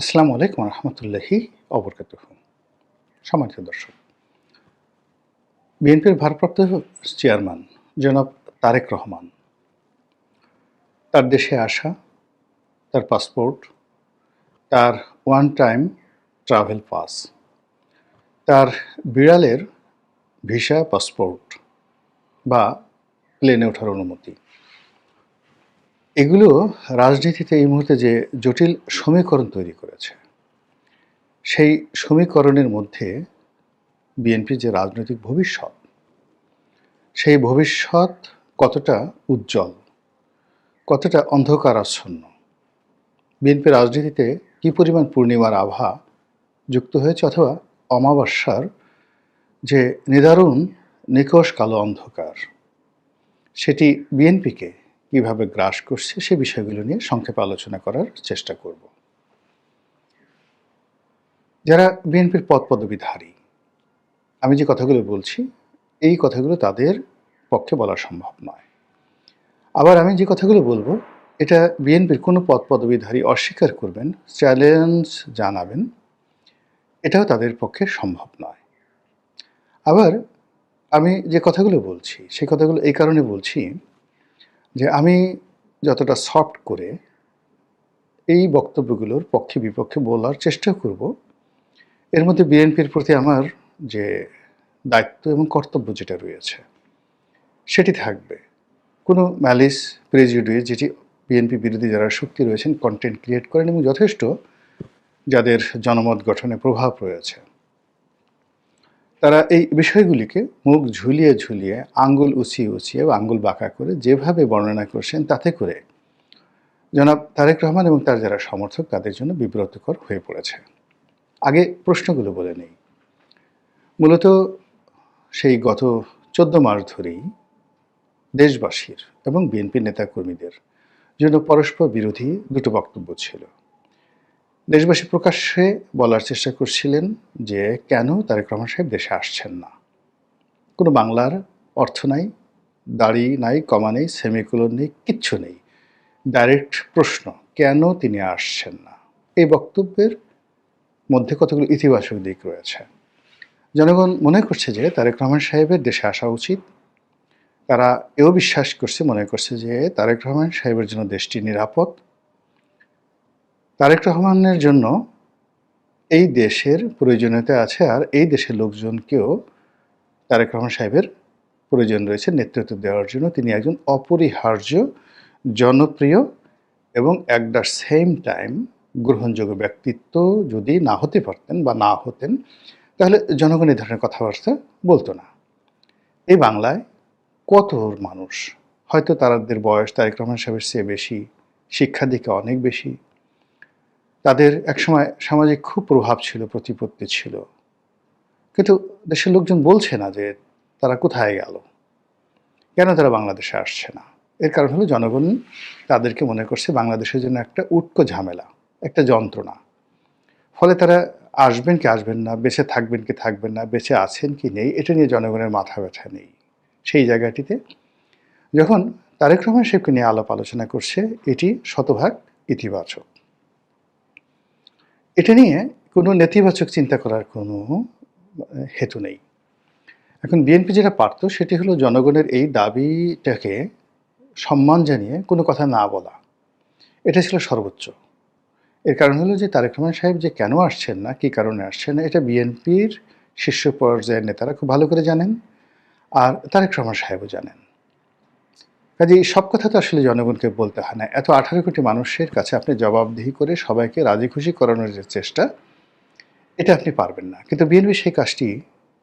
আসসালামু আলাইকুম রহমতুল্লাহি অবরকাত সম্মানিত দর্শক, বিএনপির ভারপ্রাপ্ত চেয়ারম্যান জনাব তারেক রহমান, তার দেশে আসা, তার পাসপোর্ট, তার ওয়ান টাইম ট্রাভেল পাস, তার বিড়ালের ভিসা, পাসপোর্ট বা প্লেনে ওঠার অনুমতি এগুলো রাজনীতিতে এই মুহূর্তে যে জটিল সমীকরণ তৈরি করেছে, সেই সমীকরণের মধ্যে বিএনপির যে রাজনৈতিক ভবিষ্যৎ, সেই ভবিষ্যৎ কতটা উজ্জ্বল, কতটা অন্ধকারাচ্ছন্ন, বিএনপি রাজনীতিতে কী পরিমাণ পূর্ণিমার আভা যুক্ত হয়েছে অথবা অমাবস্যার যে নিদারুণ নিকষ কালো অন্ধকার, সেটি বিএনপিকে কীভাবে গ্রাস করছে সে বিষয়গুলো নিয়ে সংক্ষেপে আলোচনা করার চেষ্টা করব। যারা বিএনপির পদ পদবিধারী, আমি যে কথাগুলো বলছি, এই কথাগুলো তাদের পক্ষে বলা সম্ভব নয়। আবার আমি যে কথাগুলো বলব, এটা বিএনপির কোনো পদ পদবিধারী অস্বীকার করবেন, চ্যালেঞ্জ জানাবেন, এটাও তাদের পক্ষে সম্ভব নয়। আবার আমি যে কথাগুলো বলছি, সেই কথাগুলো এই কারণে বলছি যে আমি যতটা সফট করে এই বক্তব্যগুলোর পক্ষে বিপক্ষে বলার চেষ্টা করব, এর মধ্যে বিএনপির প্রতি আমার যে দায়িত্ব এবং কর্তব্য যেটা রয়েছে, সেটি থাকবে। কোনো ম্যালিস প্রেজিডিউস যেটি বিএনপি বিরোধী যারা শক্তি রয়েছেন কন্টেন্ট ক্রিয়েট করেন এবং যথেষ্ট যাদের জনমত গঠনে প্রভাব রয়েছে। তারা এই বিষয়গুলিকে মুখ ঝুলিয়ে ঝুলিয়ে আঙ্গুল উঁচিয়ে উঁচিয়ে বা আঙ্গুল বাঁকা করে যেভাবে বর্ণনা করছেন তাতে করে জনাব তারেক রহমান এবং তার যারা সমর্থক, তাদের জন্য বিব্রতকর হয়ে পড়েছে। আগে প্রশ্নগুলো বলে নেই। মূলত সেই গত চোদ্দ মাস ধরেই দেশবাসীর এবং বিএনপি নেতাকর্মীদের জন্য পরস্পর বিরোধী দুটো বক্তব্য ছিল। দেশবাসী প্রকাশ্যে বলার চেষ্টা করছিলেন যে কেন তারেক রহমান সাহেব দেশে আসছেন না। কোনো বাংলার অর্থ নাই, দাড়ি নাই, কমা নেই সেমিকুলর নেই, কিচ্ছু নেই। ডাইরেক্ট প্রশ্ন, কেন তিনি আসছেন না? এই বক্তব্যের মধ্যে কতগুলো ইতিবাচক দিক রয়েছে। জনগণ মনে করছে যে তারেক রহমান সাহেবের দেশে আসা উচিত। তারা এও বিশ্বাস করছে, মনে করছে যে তারেক রহমান সাহেবের জন্য দেশটি নিরাপদ। তারেক রহমানের জন্য এই দেশের প্রয়োজনীয়তা আছে আর এই দেশের লোকজনকেও তারেক রহমান সাহেবের প্রয়োজন রয়েছে নেতৃত্ব দেওয়ার জন্য। তিনি একজন অপরিহার্য, জনপ্রিয় এবং অ্যাট দ্য সেম টাইম গ্রহণযোগ্য ব্যক্তিত্ব যদি না হতে পারতেন বা না হতেন, তাহলে জনগণ এই ধরনের কথাবার্তা বলতো না। এই বাংলায় কত মানুষ, হয়তো তাদের বয়স তারেক রহমান সাহেবের চেয়ে বেশি শিক্ষা দিকে অনেক বেশি তাদের একসময় সামাজিক খুব প্রভাব ছিল, প্রতিপত্তি ছিল। কিন্তু দেশের লোকজন বলছে না যে তারা কোথায় গেল। কেন তারা বাংলাদেশে আসছে না? এর কারণ হলো জনগণ তাদেরকে মনে করছে বাংলাদেশের জন্য একটা উটকো ঝামেলা, একটা যন্ত্রণা। ফলে তারা আসবেন কি আসবেন না, বেঁচে থাকবেন কি থাকবেন না, বেঁচে আছেন কি নেই, এটা নিয়ে জনগণের মাথা ব্যথা নেই। সেই জায়গাটিতে যখন তারেক রহমান সাহেবকে নিয়ে আলাপ আলোচনা করছে, এটি শতভাগ ইতিবাচক। এটা নিয়ে কোনো নেতিবাচক চিন্তা করার কোনো হেতু নেই। এখন বিএনপি যেটা পারত সেটি হলো জনগণের এই দাবিটাকে সম্মান জানিয়ে কোনো কথা না বলা। এটা ছিল সর্বোচ্চ। এর কারণ হলো যে তারেক রহমান সাহেব যে কেন আসছেন না, কী কারণে আসছেন না এটা বিএনপির শীর্ষ পর্যায়ের নেতারা খুব ভালো করে জানেন আর তারেক রহমান সাহেবও জানেন। কাজে সব কথা তো আসলে জনগণকে বলতে হয় না। এত আঠারো কোটি মানুষের কাছে আপনি জবাবদিহি করে সবাইকে রাজি খুশি করানোর যে চেষ্টা, এটা আপনি পারবেন না। কিন্তু বিএনপি সেই কাজটি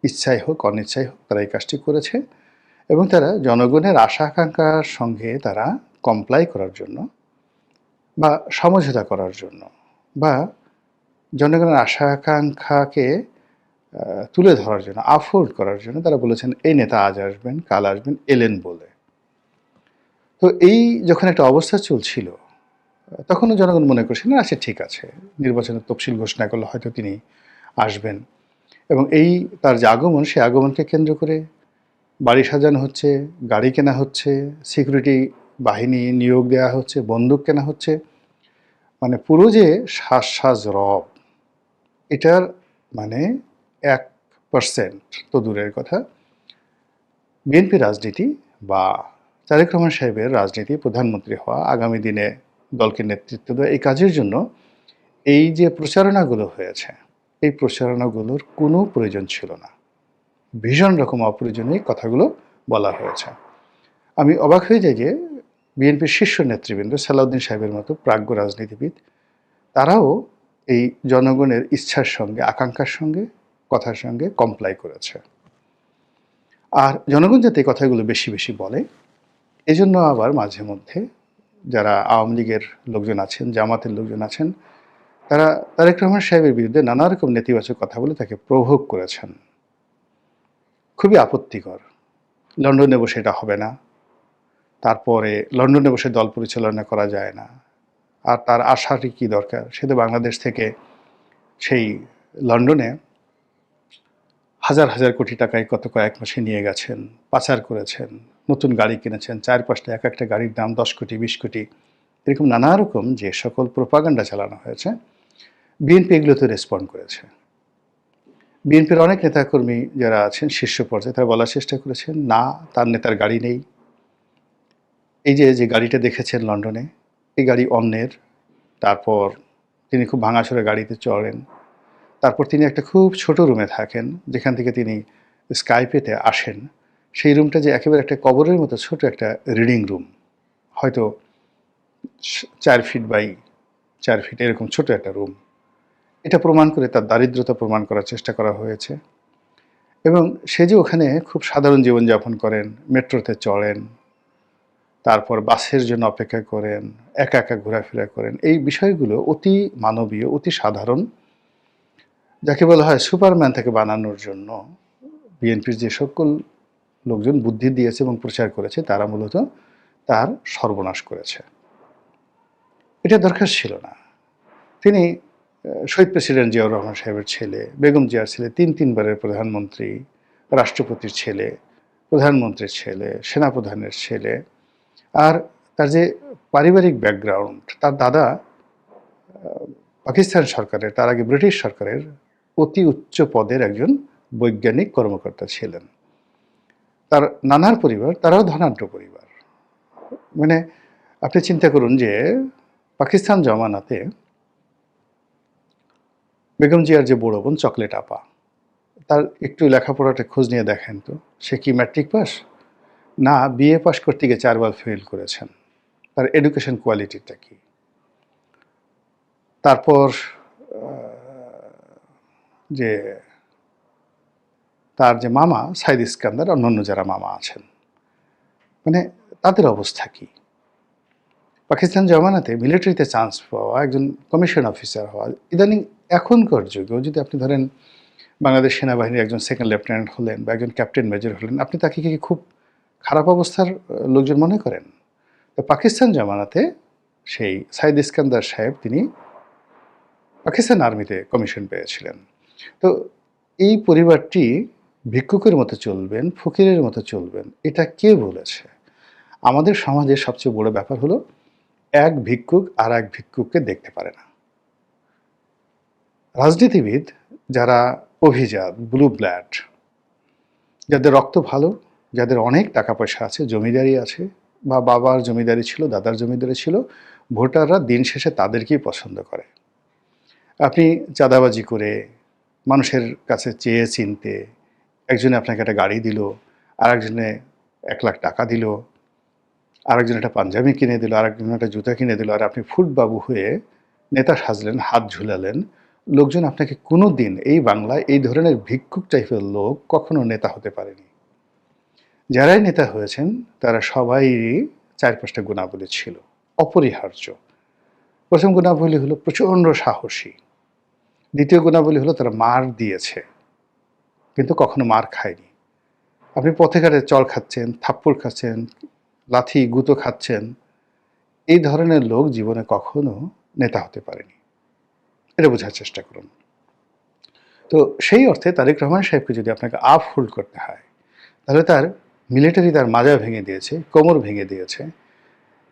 ইচ্ছাই হোক, অনিচ্ছাই হোক, তারা এই কাজটি করেছে এবং তারা জনগণের আশা আকাঙ্ক্ষার সঙ্গে তারা কমপ্লাই করার জন্য বা সমঝোতা করার জন্য বা জনগণের আশা আকাঙ্ক্ষাকে তুলে ধরার জন্য আফোর্ড করার জন্য তারা বলেছেন, এই নেতা আজ আসবেন, কাল আসবেন, এলেন বলে। তো এই যখন একটা অবস্থা চলছিল, তখনও জনগণ মনে করছে, না আচ্ছা ঠিক আছে নির্বাচনের তফসিল ঘোষণা করলে হয়তো তিনি আসবেন। এবং এই তার যে আগমন, সেই আগমনকে কেন্দ্র করে বাড়ি সাজানো হচ্ছে, গাড়ি কেনা হচ্ছে সিকিউরিটি বাহিনী নিয়োগ দেওয়া হচ্ছে, বন্দুক কেনা হচ্ছে। মানে পুরো যে শ্বাস শ্বাস রব, এটার মানে এক পার্সেন্ট তো দূরের কথা। বিএনপি রাজনীতি বা তারেক রহমান সাহেবের রাজনীতি প্রধানমন্ত্রী হওয়া আগামী দিনে দলকে নেতৃত্ব দেওয়া এই কাজের জন্য এই যে প্রচারণাগুলো হয়েছে, এই প্রচারণাগুলোর কোনো প্রয়োজন ছিল না। ভীষণ রকম অপ্রয়োজনীয় কথাগুলো বলা হয়েছে। আমি অবাক হয়ে যাই যে বিএনপির শীর্ষ নেতৃবৃন্দ সালাউদ্দিন সাহেবের মতো প্রাজ্ঞ রাজনীতিবিদ, তারাও এই জনগণের ইচ্ছার সঙ্গে, আকাঙ্ক্ষার সঙ্গে, কথার সঙ্গে কমপ্লাই করেছে। আর জনগণ যাতে কথাগুলো বেশি বেশি বলে এজন্য আবার মাঝে মধ্যে যারা আওয়ামী লীগের লোকজন আছেন, জামাতের লোকজন আছেন, তারা তারেক রহমান সাহেবের বিরুদ্ধে নানা রকম নেতিবাচক কথা বলে তাকে প্রভোগ করেছেন। খুবই আপত্তিকর। লন্ডনে বসে এটা হবে না। তারপরে লন্ডনে বসে দল পরিচালনা করা যায় না। আর তার আশাটি কী দরকার? সে তো বাংলাদেশ থেকে সেই লন্ডনে হাজার হাজার কোটি টাকায় কত কয়েক মাসে নিয়ে গেছেন, পাচার করেছেন। নতুন গাড়ি কিনেছেন চার পাঁচটা এক একটা গাড়ির দাম দশ কোটি, বিশ কোটি। এরকম নানা রকম যে সকল প্রোপাগান্ডা চালানো হয়েছে বিএনপি এগুলোতে রেসপন্ড করেছে। বিএনপির অনেক নেতাকর্মী যারা আছেন, শীর্ষ পর্যায়ে, তারা বলার চেষ্টা করেছেন, না, তার নেতার গাড়ি নেই। এই যে যে গাড়িটা দেখেছেন লন্ডনে, এই গাড়ি অন্যের। তারপর তিনি খুব ভাঙাচোরা গাড়িতে চড়েন। তারপর তিনি একটা খুব ছোট রুমে থাকেন, যেখান থেকে তিনি স্কাইপেতে আসেন। সেই রুমটা যে একেবারে একটা কবরের মতো ছোট একটা রিডিং রুম হয়তো চার ফিট বাই চার ফিট এরকম ছোট একটা রুম এটা প্রমাণ করে তার দারিদ্রতা প্রমাণ করার চেষ্টা করা হয়েছে এবং সে যে ওখানে খুব সাধারণ জীবনযাপন করেন, মেট্রোতে চড়েন তারপর বাসের জন্য অপেক্ষা করেন, একা একা ঘোরাফেরা করেন, এই বিষয়গুলো অতি মানবীয়, অতি সাধারণ, যাকে বলা হয় সুপারম্যান থেকে বানানোর জন্য বিএনপির যে সকল লোকজন বুদ্ধি দিয়েছে এবং প্রচার করেছে, তারা মূলত তার সর্বনাশ করেছে। এটা দরকার ছিল না। তিনি শহীদ প্রেসিডেন্ট জিয়াউর রহমান সাহেবের ছেলে, বেগম জিয়ার ছেলে, তিন তিনবারের প্রধানমন্ত্রী, রাষ্ট্রপতির ছেলে, প্রধানমন্ত্রীর ছেলে, সেনাপ্রধানের ছেলে, আর তার যে পারিবারিক ব্যাকগ্রাউন্ড, তার দাদা পাকিস্তান সরকারের, তার আগে ব্রিটিশ সরকারের অতি উচ্চ পদের একজন বৈজ্ঞানিক কর্মকর্তা ছিলেন। তার নানার পরিবার, তারাও ধনাঢ্য পরিবার। মানে আপনি চিন্তা করুন যে পাকিস্তান জমানাতে বেগম জিয়ার যে বড় বোন চকলেট আপা, তার একটু লেখাপড়াটা খোঁজ নিয়ে দেখেন তো, সে কি ম্যাট্রিক পাস না বিএ পাস করতে গিয়ে চারবার ফেল করেছেন। তার এডুকেশন কোয়ালিটিটা কি? তারপর যে তার যে মামা, সাইদ ইস্কান্দার অন্যান্য যারা মামা আছেন। মানে তাদের অবস্থা কি? পাকিস্তান জমানাতে মিলিটারিতে চান্স পাওয়া, একজন কমিশন অফিসার হওয়া, ইদানিং এখনকার যুগেও যদি আপনি ধরেন বাংলাদেশ সেনাবাহিনীর একজন সেকেন্ড লেফটেন্যান্ট হলেন বা একজন ক্যাপ্টেন মেজর হলেন, আপনি তাকে কি খুব খারাপ অবস্থার লোকজন মনে করেন? তো পাকিস্তান জমানাতে সেই সাইদ ইস্কান্দার সাহেব, তিনি পাকিস্তান আর্মিতে কমিশন পেয়েছিলেন। তো এই পরিবারটি ভিক্ষুকের মতো চলবেন, ফকিরের মতো চলবেন, এটা কে বলেছে? আমাদের সমাজের সবচেয়ে বড় ব্যাপার হলো, এক ভিক্ষুক আর এক ভিক্ষুককে দেখতে পারে না। রাজনীতিবিদ যারা অভিজাত, ব্লু ব্ল্যাড, যাদের রক্ত ভালো, যাদের অনেক টাকা পয়সা আছে, জমিদারি আছে, বা বাবার জমিদারি ছিল, দাদার জমিদারি ছিল, ভোটাররা দিন শেষে তাদেরকেই পছন্দ করে। আপনি চাঁদাবাজি করে মানুষের কাছে চেয়ে চিনতে একজনে আপনাকে একটা গাড়ি দিল, আরেকজনে এক লাখ টাকা দিল, আরেকজন একটা পাঞ্জাবি কিনে দিল, আরেকজন একটা জুতা কিনে দিল, আর আপনি ফুটবাবু হয়ে নেতা সাজলেন, হাত ঝুলালেন। লোকজন আপনাকে কোনো দিন এই বাংলায় এই ধরনের ভিক্ষুক টাইপের লোক কখনো নেতা হতে পারেনি। যারাই নেতা হয়েছেন, তারা সবাই চার পাঁচটা গুণাবলী ছিল, অপরিহার্য। প্রথম গুণাবলী হলো প্রচণ্ড সাহসী। দ্বিতীয় গুণাবলী হলো তারা মার দিয়েছে। কিন্তু কখনো মার খায়নি। আপনি পথে ঘাটে চল খাচ্ছেন, থাপ্পড় খাচ্ছেন, লাথি, গুঁতো খাচ্ছেন, এই ধরনের লোক জীবনে কখনো নেতা হতে পারেনি। এটা বোঝার চেষ্টা করুন। তো সেই অর্থে তারেক রহমান সাহেবকে যদি আপনাকে আপ হোল্ড করতে হয়, তাহলে তার মিলিটারি তার মাজা ভেঙে দিয়েছে, কোমর ভেঙে দিয়েছে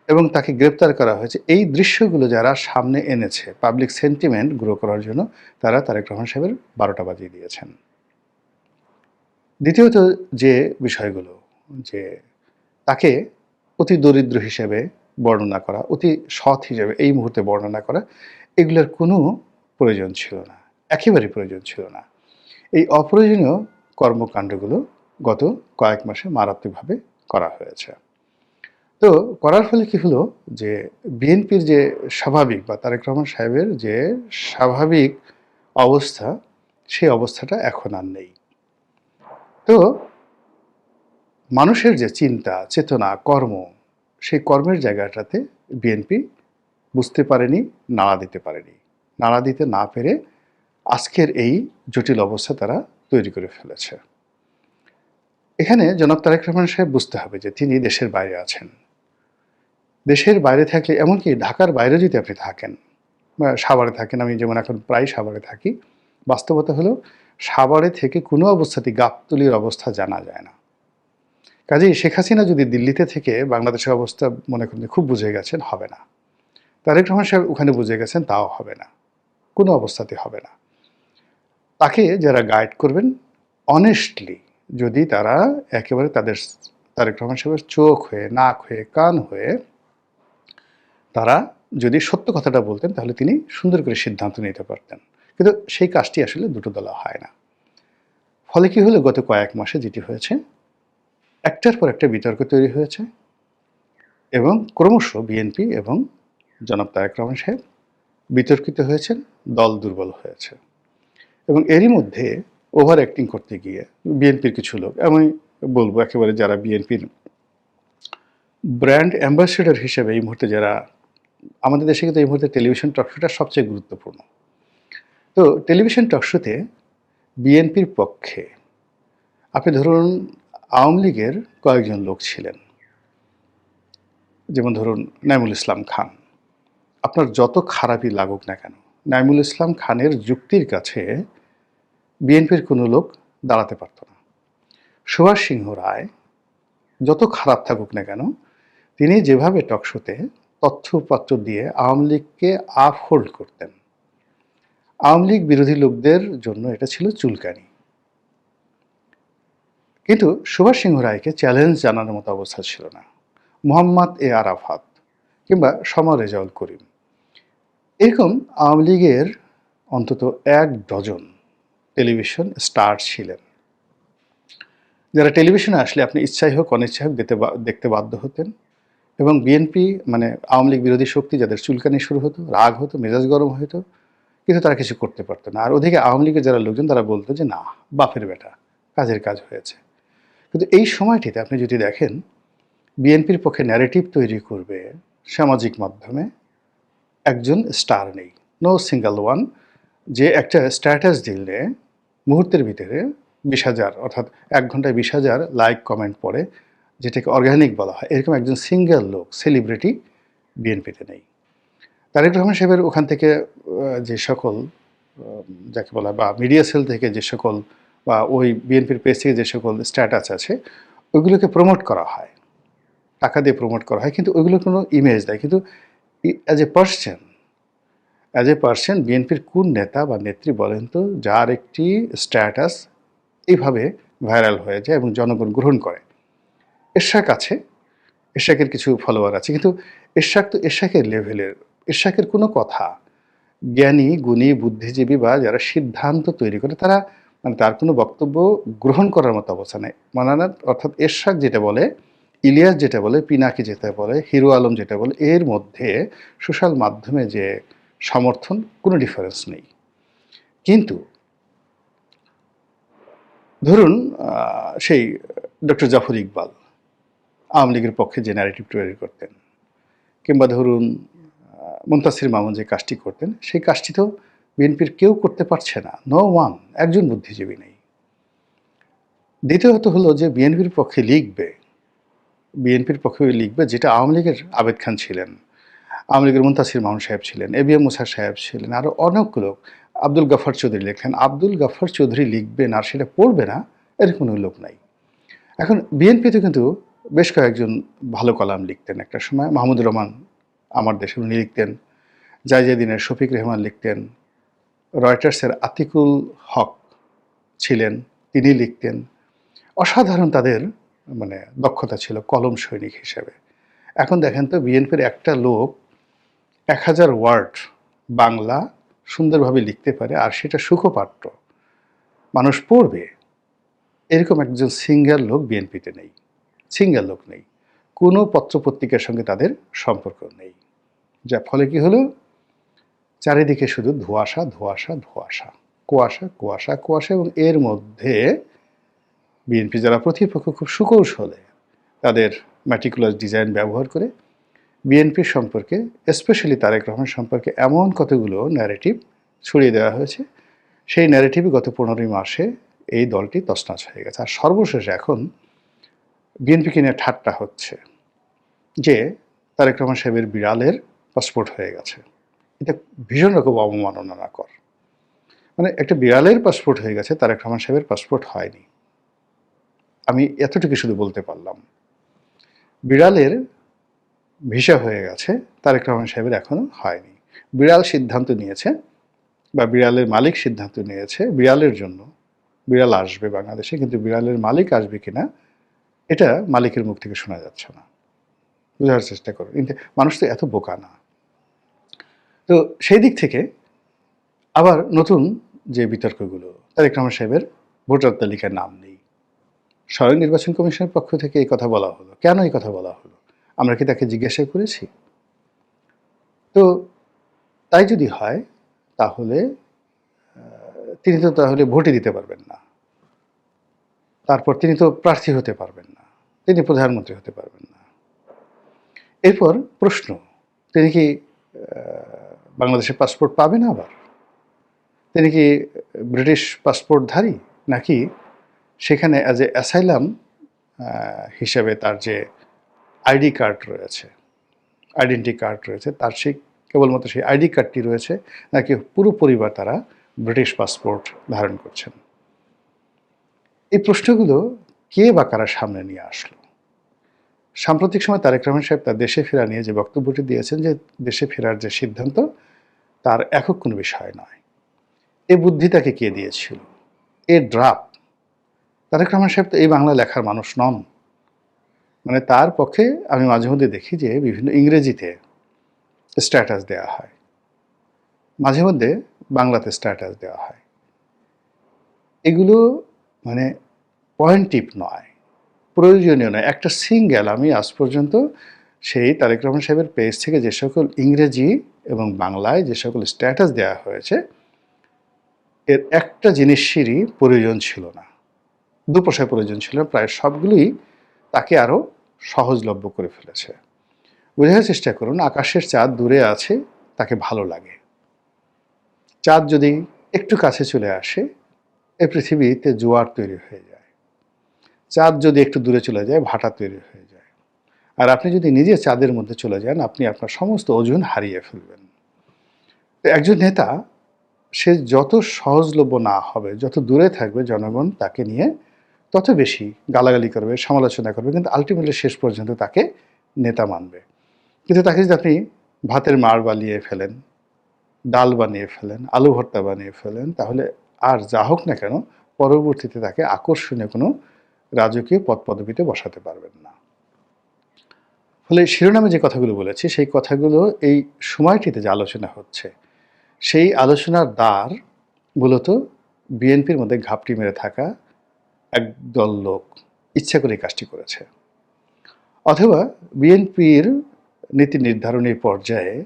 এবং তাকে গ্রেপ্তার করা হয়েছে। এই দৃশ্যগুলো যারা সামনে এনেছে পাবলিক সেন্টিমেন্ট গ্রো করার জন্য তারা তারেক রহমান সাহেবের বারোটা বাজিয়ে দিয়েছেন। দ্বিতীয়ত যে বিষয়গুলো, যে তাকে অতি দরিদ্র হিসেবে বর্ণনা করা, অতি সৎ হিসেবে এই মুহূর্তে বর্ণনা করা, এগুলোর কোনো প্রয়োজন ছিল না একেবারে প্রয়োজন ছিল না। এই অপ্রয়োজনীয় কর্মকাণ্ডগুলো গত কয়েক মাসে মারাত্মকভাবে করা হয়েছে। তো করার ফলে কি হলো যে বিএনপির যে স্বাভাবিক বা তারেক রহমান সাহেবের যে স্বাভাবিক অবস্থা, সেই অবস্থাটা এখন আর নেই। তো মানুষের যে চিন্তা, চেতনা, কর্ম, সেই কর্মের জায়গাটাতে বিএনপি বুঝতে পারেনি, নাড়া দিতে পারেনি। নাড়া দিতে না পেরে আজকের এই জটিল অবস্থা তারা তৈরি করে ফেলেছে। এখানে জনাব তারেক রহমান সাহেব বুঝতে হবে যে তিনি দেশের বাইরে আছেন। দেশের বাইরে থাকলে, এমনকি ঢাকার বাইরে যদি আপনি থাকেন সাভারে থাকেন, আমি যেমন এখন প্রায় সাভারে থাকি, বাস্তবতা হলো সাভারে থেকে কোনো অবস্থাতেই গাবতলির অবস্থা জানা যায় না। কাজেই শেখ হাসিনা যদি দিল্লিতে থেকে বাংলাদেশের অবস্থা মনে করেন খুব বুঝে গেছেন, হবে না। তারেক রহমান সাহেব ওখানে বুঝে গেছেন, তাও হবে না। কোনো অবস্থাতে হবে না। তাকে যারা গাইড করবেন অনেস্টলি যদি তারা একেবারে তাদের তারেক রহমান সাহেবের চোখ হয়ে, নাক হয়ে, কান হয়ে তারা যদি সত্য কথাটা বলতেন, তাহলে তিনি সুন্দর করে সিদ্ধান্ত নিতে পারতেন। কিন্তু সেই কাজটি আসলে দুটো দলা হয় না। ফলে কি হলো? গত কয়েক মাসে যেটি হয়েছে, একটার পর একটা বিতর্ক তৈরি হয়েছে এবং ক্রমশ বিএনপি এবং জনাব তারেক রহমান সাহেব বিতর্কিত হয়েছেন, দল দুর্বল হয়েছে এবং এরই মধ্যে ওভার অ্যাক্টিং করতে গিয়ে বিএনপির কিছু লোক, আমি বলব একেবারে যারা বিএনপির ব্র্যান্ড অ্যাম্বাসেডর হিসেবে এই মুহূর্তে যারা, আমাদের দেশে কিন্তু এই মুহূর্তে টেলিভিশন টকশোটা সবচেয়ে গুরুত্বপূর্ণ। তো টেলিভিশন টকশোতে বিএনপির পক্ষে আপনি ধরুন আওয়ামী লীগের কয়েকজন লোক ছিলেন। যেমন ধরুন নাইমুল ইসলাম খান। আপনার যত খারাপই লাগুক না কেন, নাইমুল ইসলাম খানের যুক্তির কাছে বিএনপির কোনো লোক দাঁড়াতে পারত না। সুভাষ সিংহ রায় যত খারাপ থাকুক না কেন, তিনি যেভাবে টকশোতে তথ্যপত্র দিয়ে আওয়ামী লীগকে আপ হোল্ড করতেন। আওয়ামী লীগ বিরোধী লোকদের জন্য এটা ছিল চুলকানি। কিন্তু সুভাষ সিংহ রায়কে চ্যালেঞ্জ জানানোর মতো অবস্থা ছিল না। মোহাম্মদ এ আরাফাত কিংবা সমর রেজাউল করিম। এরকম আওয়ামী লীগের অন্তত এক ডজন টেলিভিশন স্টার ছিলেন। যারা টেলিভিশনে আসলে আপনি ইচ্ছাই হোক, অনিচ্ছাই হোক দেখতে দেখতে বাধ্য হতেন এবং বিএনপি মানে আওয়ামী লীগ বিরোধী শক্তি যাদের চুলকানি শুরু হতো, রাগ হতো, মেজাজ গরম হতো কিন্তু তারা কিছু করতে পারতো না। আর ওদিকে আওয়ামী লীগের যারা লোকজন, তারা বলতো যে, না, বাপের বেটা, কাজের কাজ হয়েছে। কিন্তু এই সময়টিতে আপনি যদি দেখেন, বিএনপির পক্ষে ন্যারেটিভ তৈরি করবে সামাজিক মাধ্যমে একজন স্টার নেই। নো সিঙ্গেল ওয়ান যে একটা স্ট্যাটাস দিলে মুহূর্তের ভিতরে বিশ হাজার, অর্থাৎ এক ঘন্টায় বিশ হাজার লাইক কমেন্ট পড়ে, যেটাকে অর্গানিক বলা হয়। এরকম একজন সিঙ্গেল লোক সেলিব্রিটি বিএনপিতে নেই। তারেক রহমান সাহেবের ওখান থেকে যে সকল যাকে বলা বা মিডিয়া সেল থেকে যে সকল, বা ওই বিএনপির পেজ থেকে যে সকল স্ট্যাটাস আছে, ওইগুলোকে প্রমোট করা হয়। টাকা দিয়ে প্রমোট করা হয়, কিন্তু ওইগুলো কোনো ইমেজ দেয়। কিন্তু as a person as a person বিএনপির কোন নেতা বা নেত্রী বলেন তো, যার একটি স্ট্যাটাস এইভাবে ভাইরাল হয়ে যায় এবং জনগণ গ্রহণ করে। এরশাক আছে, এরশাকের কিছু ফলোয়ার আছে, কিন্তু এরশাক তো এরশাকের লেভেলের এরশাকের কোনো কথা, জ্ঞানী, গুণী, বুদ্ধিজীবী বা যারা সিদ্ধান্ত তৈরি করে, তারা মানে তার কোনো বক্তব্য গ্রহণ করার মতো অবস্থা নেই। মানে অর্থাৎ এরশাক যেটা বলে, ইলিয়াস যেটা বলে, পিনাকি যেটা বলে, হিরো আলম যেটা বলে, এর মধ্যে সোশ্যাল মাধ্যমে যে সমর্থন, কোনো ডিফারেন্স নেই। কিন্তু ধরুন সেই ডক্টর জাফর ইকবাল, আওয়ামী লীগের পক্ষে যে ন্যারেটিভ তৈরি করতেন, কিংবা ধরুন মুনতাসির মামুন যে কাজটি করতেন, সেই কাজটি তো বিএনপির কেউ করতে পারছে না। নো ওয়ান একজন বুদ্ধিজীবী নেই। দ্বিতীয়ত হলো যে বিএনপির পক্ষে লিখবে, বিএনপির পক্ষে লিখবে যেটা আওয়ামী লীগের আবেদ খান ছিলেন। আওয়ামী লীগের মুন্তাসির মামুন সাহেব ছিলেন, এ বি এম মুসা সাহেব ছিলেন আরও অনেক লোক। আব্দুল গাফার চৌধুরী লেখেন আব্দুল গাফার চৌধুরী লিখবেন আর সেটা পড়বে না, এর কোনো লোক নাই। এখন বিএনপিতে কিন্তু বেশ কয়েকজন ভালো কলাম লিখতেন একটা সময়, মাহমুদুর রহমান আমার দেশে উনি লিখতেন জাইজাদিনের শফিক রেহমান লিখতেন, রয়টার্সের আতিকুল হক ছিলেন, তিনি লিখতেন। অসাধারণ তাদের মানে দক্ষতা ছিল কলম সৈনিক হিসেবে। এখন দেখেন তো, বিএনপির একটা লোক এক হাজার ওয়ার্ড বাংলা সুন্দরভাবে লিখতে পারে আর সেটা সুখপাঠ্য। মানুষ পড়বে। এরকম একজন সিঙ্গার লোক বিএনপিতে নেই। সিঙ্গার লোক নেই। কোনো পত্রপত্রিকার সঙ্গে তাদের সম্পর্ক নেই। যার ফলে কি হলো? চারিদিকে শুধু ধোঁয়াশা ধোঁয়াশা ধোঁয়াশা, কুয়াশা কুয়াশা কুয়াশা এবং এর মধ্যে বিএনপি যারা প্রতিপক্ষ খুব সুকৌশলে তাদের ম্যাটিকুলার ডিজাইন ব্যবহার করে বিএনপির সম্পর্কে স্পেশালি তারেক রহমান সম্পর্কে এমন কতগুলো ন্যারেটিভ ছড়িয়ে দেওয়া হয়েছে, সেই ন্যারেটিভই গত পনেরোই মাসে এই দলটি তছনছ হয়ে গেছে। আর সর্বশেষ এখন বিএনপিকে নিয়ে ঠাট্টা হচ্ছে যে তারেক রহমান সাহেবের বিড়ালের পাসপোর্ট হয়ে গেছে। এটা ভীষণ রকম অবমাননাকর মানে একটা বিড়ালের পাসপোর্ট হয়ে গেছে, তারেক রহমান সাহেবের পাসপোর্ট হয়নি। আমি এতটুকু শুধু বলতে পারলাম, বিড়ালের ভিসা হয়ে গেছে, তারেক রহমান সাহেবের এখনও হয়নি। বিড়াল সিদ্ধান্ত নিয়েছে বা বিড়ালের মালিক সিদ্ধান্ত নিয়েছে বিড়ালের জন্য। বিড়াল আসবে বাংলাদেশে, কিন্তু বিড়ালের মালিক আসবে কিনা এটা মালিকের মুখ থেকে শোনা যাচ্ছে না। বোঝার চেষ্টা করুন। কিন্তু মানুষ তো এত বোকা না। তো সেই দিক থেকে আবার নতুন যে বিতর্কগুলো, তারেক রহমান সাহেবের ভোটার তালিকায় নাম নেই। স্বয়ং নির্বাচন কমিশনের পক্ষ থেকে এই কথা বলা হলো। কেন এই কথা বলা হলো? আমরা কি তাকে জিজ্ঞাসা করেছি? তো তাই যদি হয়, তাহলে তিনি তো তাহলে ভোটই দিতে পারবেন না। তারপর তিনি তো প্রার্থী হতে পারবেন না। তিনি প্রধানমন্ত্রী হতে পারবেন না। এরপর প্রশ্ন, তিনি কি বাংলাদেশের পাসপোর্ট পাবেন আবার? তিনি কি ব্রিটিশ পাসপোর্টধারী? নাকি সেখানে অ্যাজ এ অ্যাসাইলাম হিসেবে তার যে আইডি কার্ড রয়েছে আইডেন্টি কার্ড রয়েছে, তার সেই কেবলমাত্র সেই আইডি কার্ডটি রয়েছে, নাকি পুরো পরিবার তারা ব্রিটিশ পাসপোর্ট ধারণ করছেন? এই প্রশ্নগুলো কে বা কারা সামনে নিয়ে আসলো? সাম্প্রতিক সময় তারেক রহমান সাহেব তার দেশে ফেরা নিয়ে যে বক্তব্যটি দিয়েছেন যে দেশে ফেরার যে সিদ্ধান্ত, তার একক কোনো বিষয় নয়। এ বুদ্ধি তাকে কে দিয়েছিল? এ ড্রাফট তারেক রহমান সাহেব তো এই বাংলা লেখার মানুষ নন। মানে তার পক্ষে আমি মাঝে মধ্যে দেখি যে বিভিন্ন ইংরেজিতে স্ট্যাটাস দেওয়া হয়। মাঝে মধ্যে বাংলাতে স্ট্যাটাস দেওয়া হয়। এগুলো মানে পয়েন্টিভ নয়। প্রয়োজনীয় নয়। একটা সিঙ্গেল আমি আজ পর্যন্ত সেই তারেক রহমান সাহেবের পেজ থেকে যে সকল ইংরেজি এবং বাংলায় যে সকল স্ট্যাটাস দেওয়া হয়েছে, এর একটা জিনিসেরই প্রয়োজন ছিল না। দুপোষায় প্রয়োজন ছিল না, প্রায় সবগুলোই তাকে আরও সহজলভ্য করে ফেলেছে। বোঝার চেষ্টা করুন, আকাশের চাঁদ দূরে আছে, তাকে ভালো লাগে। চাঁদ যদি একটু কাছে চলে আসে, এ পৃথিবীতে জোয়ার তৈরি হয়ে যায়। চাঁদ যদি একটু দূরে চলে যায়, ভাটা তৈরি হয়ে যায়। আর আপনি যদি নিজে চাঁদের মধ্যে চলে যান, আপনি আপনার সমস্ত ওজন হারিয়ে ফেলবেন। একজন নেতা, সে যত সহজলভ্য না হবে, যত দূরে থাকবে জনগণ তাকে নিয়ে, তত বেশি গালাগালি করবে, সমালোচনা করবে, কিন্তু আলটিমেটলি শেষ পর্যন্ত তাকে নেতা মানবে। কিন্তু তাকে যদি আপনি ভাতের মার বানিয়ে ফেলেন, ডাল বানিয়ে ফেলেন আলু ভর্তা বানিয়ে ফেলেন, তাহলে আর যা হোক না কেন, পরবর্তীতে তাকে আকর্ষণীয় কোনো রাজকীয় পদ পদবিতে বসাতে পারবেন না। ফলে শিরোনামে যে কথাগুলো বলেছি, সেই কথাগুলো এই সময়টিতে যে আলোচনা হচ্ছে, সেই আলোচনার দ্বার মূলত বিএনপির মধ্যে ঘাপটি মেরে থাকা একদল লোক ইচ্ছা করে কাজটি করেছে। অথবা বিএনপির নীতি নির্ধারণের পর্যায়ে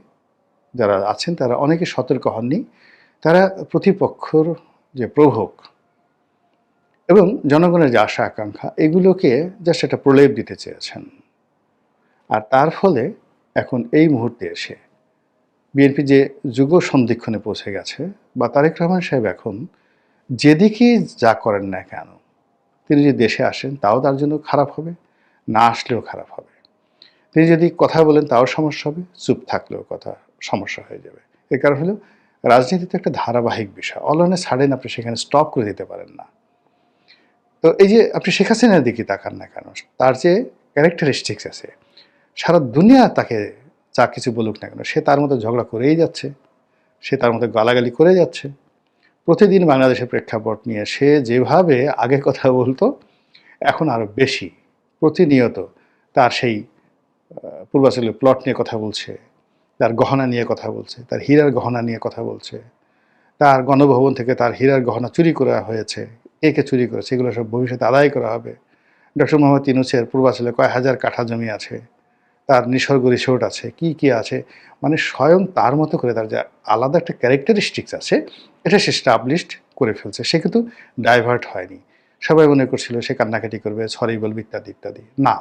যারা আছেন, তারা অনেকে সতর্ক হননি। তারা প্রতিপক্ষর যে প্রভোগ এবং জনগণের যে আশা, আকাঙ্ক্ষা, এগুলোকে জাস্ট একটা প্রলেপ দিতে চেয়েছেন। আর তার ফলে এখন এই মুহূর্তে এসে বিএনপি যে যুগ সন্ধিক্ষণে পৌঁছে গেছে, বা তারেক রহমান সাহেব এখন যেদিকে যা করেন না কেন, তিনি যদি দেশে আসেন, তাও তার জন্য খারাপ হবে, না আসলেও খারাপ হবে। তিনি যদি কথা বলেন, তাও সমস্যা হবে, চুপ থাকলেও কথা, সমস্যা হয়ে যাবে। এর কারণ হলো রাজনীতি তো একটা ধারাবাহিক বিষয়। অলনে ছাড়েন আপনি সেখানে স্টপ করে দিতে পারেন না। তো এই যে আপনি শেখ হাসিনার দিকে তাকান না কেন? তার যে ক্যারেক্টারিস্টিক্স আছে, সারা দুনিয়া তাকে যা কিছু বলুক না কেন, সে তার মতো ঝগড়া করেই যাচ্ছে, সে তার মতো গালাগালি করে যাচ্ছে। প্রতিদিন বাংলাদেশের প্রেক্ষাপট নিয়ে সে যেভাবে আগে কথা বলতো, এখন আরও বেশি প্রতিনিয়ত তার সেই পূর্বাচলের প্লট নিয়ে কথা বলছে, তার গহনা নিয়ে কথা বলছে, তার হীরার গহনা নিয়ে কথা বলছে, তার গণভবন থেকে তার হীরার গহনা চুরি করা হয়েছে কে কে চুরি করেছে, এগুলো সব ভবিষ্যতে আদায় করা হবে। ডক্টর মোহাম্মদ ইনুসের পূর্বাচলে কয় হাজার কাঠা জমি আছে, তার নিসর্গ রিসোর্ট আছে, কি কি আছে মানে স্বয়ং তার মতো করে তার যে আলাদা একটা ক্যারেক্টারিস্টিক্স আছে, এটা সে স্টাবলিশড করে ফেলছে। সে কিন্তু ডাইভার্ট হয়নি। সবাই মনে করছিল সে কান্নাকাটি করবে, সরি বলবে ইত্যাদি ইত্যাদি। না,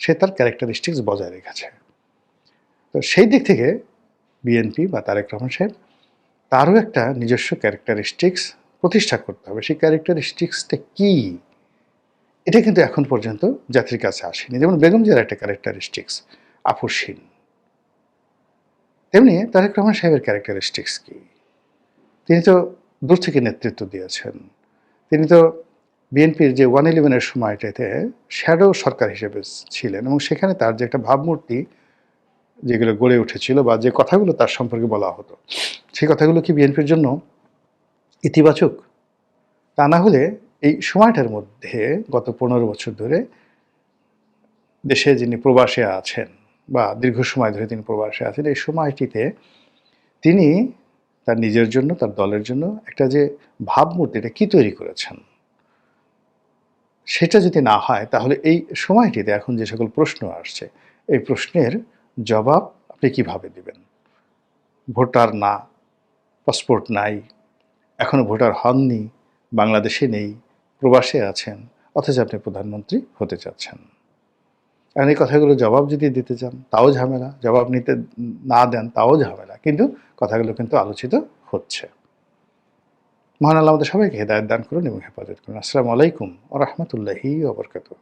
সে তার ক্যারেক্টারিস্টিক্স বজায় রেখেছে। তো সেই দিক থেকে বিএনপি বা তারেক রহমান সাহেব, তারও একটা নিজস্ব ক্যারেক্টারিস্টিক্স প্রতিষ্ঠা করতে হবে। সেই ক্যারেক্টারিস্টিক্সটা কী? এটা কিন্তু এখন পর্যন্ত জাতির কাছে আসেনি। যেমন বেগম জিয়ার একটা ক্যারেক্টারিস্টিক্স আপসহীন তেমনি তারেক রহমান সাহেবের ক্যারেক্টারিস্টিক্স কি? তিনি তো দূর থেকে নেতৃত্ব দিয়েছেন। তিনি তো বিএনপির যে ওয়ান ইলেভেনের সময়টাতে শ্যাডো সরকার হিসেবে ছিলেন এবং সেখানে তার যে একটা ভাবমূর্তি যেগুলো গড়ে উঠেছিল বা যে কথাগুলো তার সম্পর্কে বলা হতো, সেই কথাগুলো কি বিএনপির জন্য ইতিবাচক। তা না হলে এই সময়টার মধ্যে গত পনেরো বছর ধরে দেশে যিনি প্রবাসে আছেন বা দীর্ঘ সময় ধরে তিনি প্রবাসে আছেন, এই সময়টিতে তিনি তার নিজের জন্য, তার দলের জন্য একটা যে ভাবমূর্তি, এটা কী তৈরি করেছেন? সেটা যদি না হয়, তাহলে এই সময়টিতে এখন যে সকল প্রশ্ন আসছে, এই প্রশ্নের জবাব আপনি কীভাবে দিবেন? ভোটার না, পাসপোর্ট নাই এখনও ভোটার হননি, বাংলাদেশে নেই, প্রবাসে আছেন, অথচ আপনি প্রধানমন্ত্রী হতে চাচ্ছেন। এখন এই কথাগুলো জবাব যদি দিতে চান, তাও ঝামেলা। জবাব নিতে না দেন, তাও ঝামেলা। কিন্তু কথাগুলো কিন্তু আলোচিত হচ্ছে। মহান আল্লাহ আমাদের সবাইকে হেদায়ত দান করুন এবং হেফাজত করুন। আসসালামু আলাইকুম ও রহমতুল্লাহি ওবরকাতুহ